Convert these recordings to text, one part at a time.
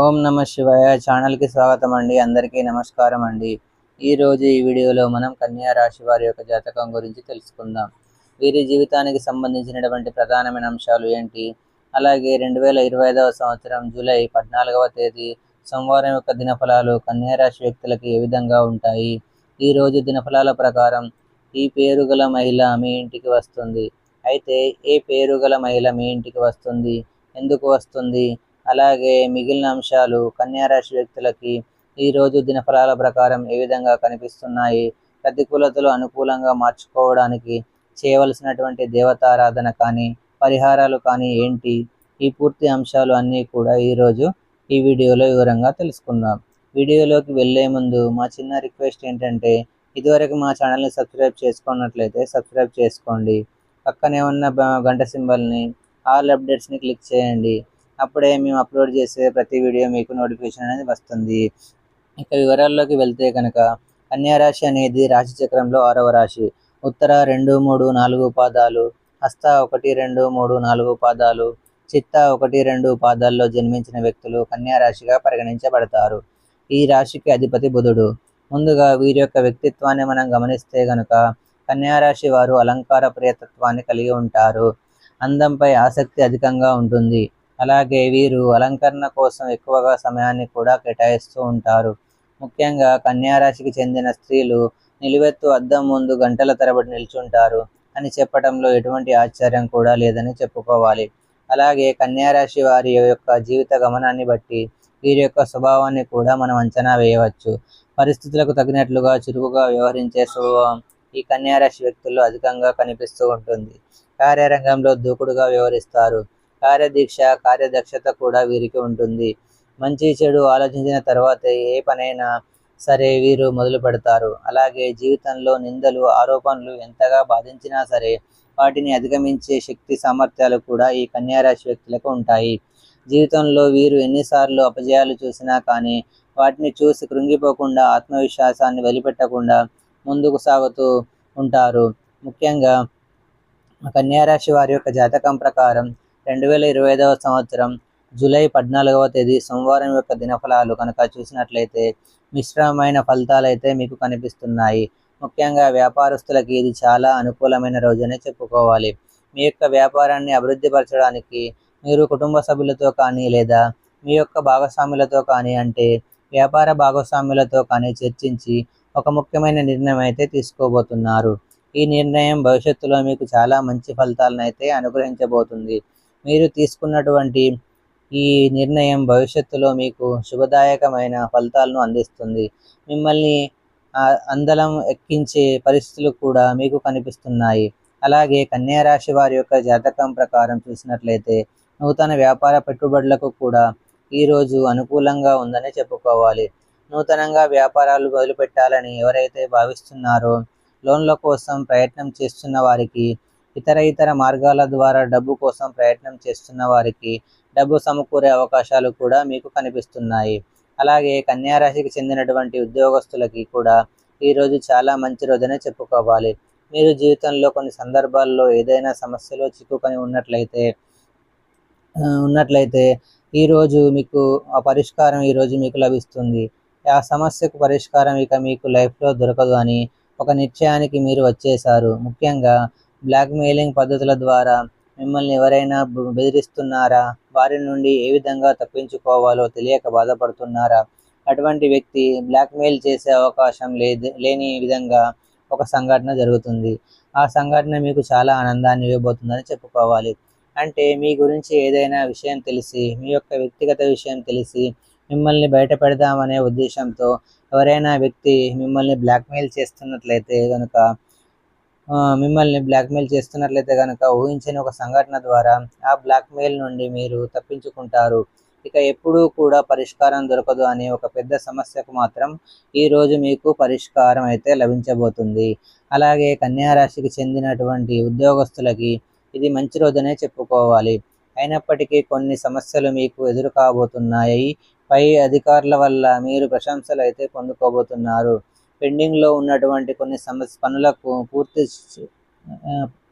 ఓం నమ శివాయ ఛానల్కి స్వాగతం అండి. అందరికీ నమస్కారం అండి. ఈరోజు ఈ వీడియోలో మనం కన్యా రాశి వారి యొక్క జాతకం గురించి తెలుసుకుందాం. వీరి జీవితానికి సంబంధించినటువంటి ప్రధానమైన అంశాలు ఏంటి? అలాగే రెండు వేల ఇరవై ఐదవ సంవత్సరం జూలై పద్నాలుగవ తేదీ సోమవారం యొక్క దినఫలాలు కన్యా రాశి వ్యక్తులకి ఏ విధంగా ఉంటాయి? ఈ రోజు దినఫలాల ప్రకారం ఈ పేరు గల మహిళ మీ ఇంటికి వస్తుంది. అయితే ఏ పేరు గల మహిళ మీ ఇంటికి వస్తుంది? ఎందుకు వస్తుంది? అలాగే మిగిలిన అంశాలు కన్యారాశి వ్యక్తులకి ఈరోజు దినఫలాల ప్రకారం ఏ విధంగా కనిపిస్తున్నాయి? ప్రతికూలతలు అనుకూలంగా మార్చుకోవడానికి చేయవలసినటువంటి దేవతారాధన కానీ పరిహారాలు కానీ ఏంటి? ఈ పూర్తి అంశాలు అన్నీ కూడా ఈరోజు ఈ వీడియోలో వివరంగా తెలుసుకుందాం. వీడియోలోకి వెళ్ళే ముందు మా చిన్న రిక్వెస్ట్ ఏంటంటే ఇదివరకు మా ఛానల్ని సబ్స్క్రైబ్ చేసుకున్నట్లయితే సబ్స్క్రైబ్ చేసుకోండి. పక్కనే ఉన్న గంట సింబల్ని ఆల్ అప్డేట్స్ని క్లిక్ చేయండి. అప్పుడే మేము అప్లోడ్ చేసే ప్రతి వీడియో మీకు నోటిఫికేషన్ అనేది వస్తుంది. ఇక వివరాల్లోకి వెళ్తే కనుక కన్యారాశి అనేది రాశి చక్రంలో ఆరవ రాశి. ఉత్తర రెండు మూడు నాలుగు పాదాలు హస్త ఒకటి రెండు మూడు నాలుగు పాదాలు చిత్త ఒకటి రెండు పాదాల్లో జన్మించిన వ్యక్తులు కన్యారాశిగా పరిగణించబడతారు. ఈ రాశికి అధిపతి బుధుడు. ముందుగా వీరి యొక్క వ్యక్తిత్వాన్ని మనం గమనిస్తే గనుక కన్యారాశి వారు అలంకార ప్రియతత్వాన్ని కలిగి ఉంటారు. అందంపై ఆసక్తి అధికంగా ఉంటుంది. అలాగే వీరు అలంకరణ కోసం ఎక్కువగా సమయాన్ని కూడా కేటాయిస్తూ ఉంటారు. ముఖ్యంగా కన్యారాశికి చెందిన స్త్రీలు నిలువెత్తు అద్దం ముందు గంటల తరబడి నిల్చుంటారు అని చెప్పడంలో ఎటువంటి ఆశ్చర్యం కూడా లేదని చెప్పుకోవాలి. అలాగే కన్యారాశి వారి యొక్క జీవిత గమనాన్ని బట్టి వీరి యొక్క స్వభావాన్ని కూడా మనం అంచనా వేయవచ్చు. పరిస్థితులకు తగినట్లుగా చురుకుగా వ్యవహరించే స్వభావం ఈ కన్యారాశి వ్యక్తుల్లో అధికంగా కనిపిస్తూ ఉంటుంది. కార్యరంగంలో దూకుడుగా వ్యవహరిస్తారు. కార్యదీక్ష కార్యదక్షత కూడా వీరికి ఉంటుంది. మంచి చెడు ఆలోచించిన తర్వాత ఏ పనైనా సరే వీరు మొదలు పెడతారు. అలాగే జీవితంలో నిందలు ఆరోపణలు ఎంతగా బాధించినా సరే వాటిని అధిగమించే శక్తి సామర్థ్యాలు కూడా ఈ కన్యారాశి వ్యక్తులకు ఉంటాయి. జీవితంలో వీరు ఎన్నిసార్లు అపజయాలు చూసినా కానీ వాటిని చూసి కృంగిపోకుండా ఆత్మవిశ్వాసాన్ని వదిలిపెట్టకుండా ముందుకు సాగుతూ ఉంటారు. ముఖ్యంగా కన్యారాశి వారి యొక్క జాతకం ప్రకారం రెండు వేల ఇరవై ఐదవ సంవత్సరం జూలై పద్నాలుగవ తేదీ సోమవారం యొక్క దినఫలాలు కనుక చూసినట్లయితే మిశ్రమమైన ఫలితాలు అయితే మీకు కనిపిస్తున్నాయి. ముఖ్యంగా వ్యాపారస్తులకి ఇది చాలా అనుకూలమైన రోజునే చెప్పుకోవాలి. మీ యొక్క వ్యాపారాన్ని అభివృద్ధి పరచడానికి మీరు కుటుంబ సభ్యులతో కానీ లేదా మీ యొక్క భాగస్వాములతో కానీ అంటే వ్యాపార భాగస్వాములతో కానీ చర్చించి ఒక ముఖ్యమైన నిర్ణయం అయితే తీసుకోబోతున్నారు. ఈ నిర్ణయం భవిష్యత్తులో మీకు చాలా మంచి ఫలితాలను అయితే అనుగ్రహించబోతుంది. మీరు తీసుకున్నటువంటి ఈ నిర్ణయం భవిష్యత్తులో మీకు శుభదాయకమైన ఫలితాలను అందిస్తుంది. మిమ్మల్ని అందలం ఎక్కించే పరిస్థితులు కూడా మీకు కనిపిస్తున్నాయి. అలాగే కన్యారాశి వారి యొక్క జాతకం ప్రకారం చూసినట్లయితే నూతన వ్యాపార పెట్టుబడులకు కూడా ఈ రోజు అనుకూలంగా ఉందని చెప్పుకోవాలి. నూతనంగా వ్యాపారాలు మొదలుపెట్టాలని ఎవరైతే భావిస్తున్నారో లోన్ల కోసం ప్రయత్నం చేస్తున్న వారికి ఇతర ఇతర మార్గాల ద్వారా డబ్బు కోసం ప్రయత్నం చేస్తున్న వారికి డబ్బు సమకూరే అవకాశాలు కూడా మీకు కనిపిస్తున్నాయి. అలాగే కన్యారాశికి చెందినటువంటి ఉద్యోగస్తులకి కూడా ఈ రోజు చాలా మంచి రోజునే చెప్పుకోవాలి. మీరు జీవితంలో కొన్ని సందర్భాల్లో ఏదైనా సమస్యలో చిక్కుకొని ఉన్నట్లయితే ఉన్నట్లయితే ఈరోజు మీకు ఆ పరిష్కారం ఈ రోజు మీకు లభిస్తుంది. ఆ సమస్యకు పరిష్కారం ఇక మీకు లైఫ్లో దొరకదు అని ఒక నిశ్చయానికి మీరు వచ్చేశారు. ముఖ్యంగా బ్లాక్ మెయిలింగ్ పద్ధతుల ద్వారా మిమ్మల్ని ఎవరైనా బెదిరిస్తున్నారా? వారి నుండి ఏ విధంగా తప్పించుకోవాలో తెలియక బాధపడుతున్నారా? అటువంటి వ్యక్తి బ్లాక్మెయిల్ చేసే అవకాశం లేదు లేని విధంగా ఒక సంఘటన జరుగుతుంది. ఆ సంఘటన మీకు చాలా ఆనందాన్ని ఇవ్వబోతుందని చెప్పుకోవాలి. అంటే మీ గురించి ఏదైనా విషయం తెలిసి మీ యొక్క వ్యక్తిగత విషయం తెలిసి మిమ్మల్ని బయట పెడదామనే ఉద్దేశంతో ఎవరైనా వ్యక్తి మిమ్మల్ని బ్లాక్మెయిల్ చేస్తున్నట్లయితే కనుక మిమ్మల్ని బ్లాక్మెయిల్ చేస్తున్నట్లయితే కనుక ఊహించని ఒక సంఘటన ద్వారా ఆ బ్లాక్మెయిల్ నుండి మీరు తప్పించుకుంటారు. ఇక ఎప్పుడూ కూడా పరిష్కారం దొరకదు అనే ఒక పెద్ద సమస్యకు మాత్రం ఈ రోజు మీకు పరిష్కారం అయితే లభించబోతుంది. అలాగే కన్యారాశికి చెందినటువంటి ఉద్యోగస్తులకి ఇది మంచి రోజునే చెప్పుకోవాలి. అయినప్పటికీ కొన్ని సమస్యలు మీకు ఎదురు కాబోతున్నాయి పై అధికారుల వల్ల మీరు ప్రశంసలు అయితే పొందుకోబోతున్నారు. పెండింగ్లో ఉన్నటువంటి కొన్ని సమస్య పనులకు పూర్తి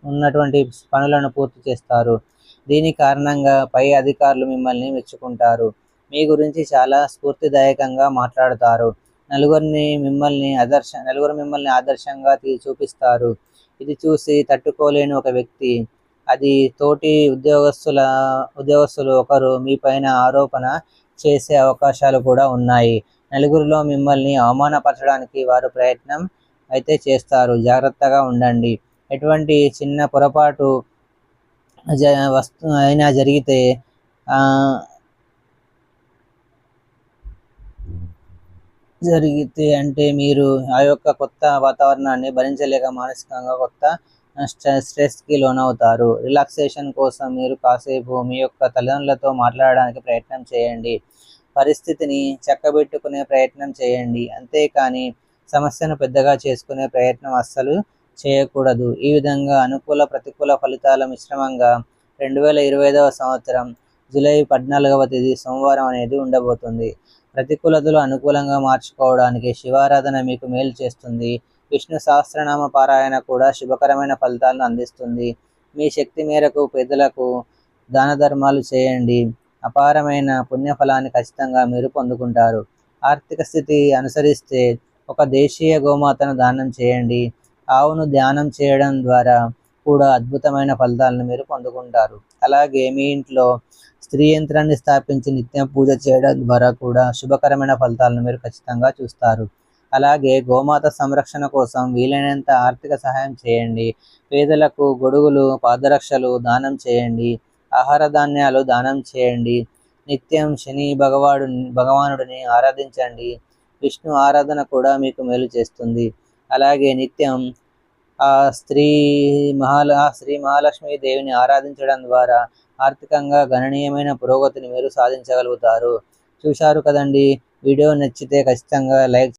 ఉన్నటువంటి పనులను పూర్తి చేస్తారు. దీని కారణంగా పై అధికారులు మిమ్మల్ని మెచ్చుకుంటారు. మీ గురించి చాలా స్ఫూర్తిదాయకంగా మాట్లాడతారు. నలుగురిని మిమ్మల్ని ఆదర్శ నలుగురు మిమ్మల్ని ఆదర్శంగా తీ- చూపిస్తారు. ఇది చూసి తట్టుకోలేని ఒక వ్యక్తి అది తోటి ఉద్యోగస్తుల ఉద్యోగస్తులు ఒకరు మీ పైన ఆరోపణ చేసే అవకాశాలు కూడా ఉన్నాయి. నలుగురిలో మిమ్మల్ని అవమానపరచడానికి వారు ప్రయత్నం అయితే చేస్తారు. జాగ్రత్తగా ఉండండి. ఎటువంటి చిన్న పొరపాటు జ వస్తు అయినా జరిగితే జరిగితే అంటే మీరు ఆ యొక్క కొత్త వాతావరణాన్ని భరించలేక మానసికంగా కొత్త స్ట్రెస్కి లోనవుతారు. రిలాక్సేషన్ కోసం మీరు కాసేపు మీ యొక్క తల్లిదండ్రులతో మాట్లాడడానికి ప్రయత్నం చేయండి. పరిస్థితిని చక్కబెట్టుకునే ప్రయత్నం చేయండి. అంతేకాని సమస్యను పెద్దగా చేసుకునే ప్రయత్నం అస్సలు చేయకూడదు. ఈ విధంగా అనుకూల ప్రతికూల ఫలితాల మిశ్రమంగా రెండు వేల ఇరవై ఐదవ సంవత్సరం జూలై పద్నాలుగవ తేదీ సోమవారం అనేది ఉండబోతుంది. ప్రతికూలతలు అనుకూలంగా మార్చుకోవడానికి శివారాధన మీకు మేలు చేస్తుంది. విష్ణు సహస్రనామ పారాయణ కూడా శుభకరమైన ఫలితాలను అందిస్తుంది. మీ శక్తి మేరకు పేదలకు దాన ధర్మాలు చేయండి. అపారమైన పుణ్యఫలాన్ని ఖచ్చితంగా మీరు పొందుకుంటారు. ఆర్థిక స్థితి అనుసరిస్తే ఒక దేశీయ గోమాతను దానం చేయండి. ఆవును ధ్యానం చేయడం ద్వారా కూడా అద్భుతమైన ఫలితాలను మీరు పొందుకుంటారు. అలాగే మీ ఇంట్లో స్త్రీ యంత్రాన్ని స్థాపించి నిత్యం పూజ చేయడం ద్వారా కూడా శుభకరమైన ఫలితాలను మీరు ఖచ్చితంగా చూస్తారు. అలాగే గోమాత సంరక్షణ కోసం వీలైనంత ఆర్థిక సహాయం చేయండి. పేదలకు గొడుగులు పాదరక్షలు దానం చేయండి. ఆహార ధాన్యాలు దానం చేయండి. నిత్యం శని భగవాడు భగవానుడిని ఆరాధించండి. విష్ణు ఆరాధన కూడా మీకు మేలు చేస్తుంది. అలాగే నిత్యం ఆ స్త్రీ మహాల ఆ శ్రీ మహాలక్ష్మి దేవిని ఆరాధించడం ద్వారా ఆర్థికంగా గణనీయమైన పురోగతిని మీరు సాధించగలుగుతారు. చూశారు కదండి? వీడియో నచ్చితే ఖచ్చితంగా లైక్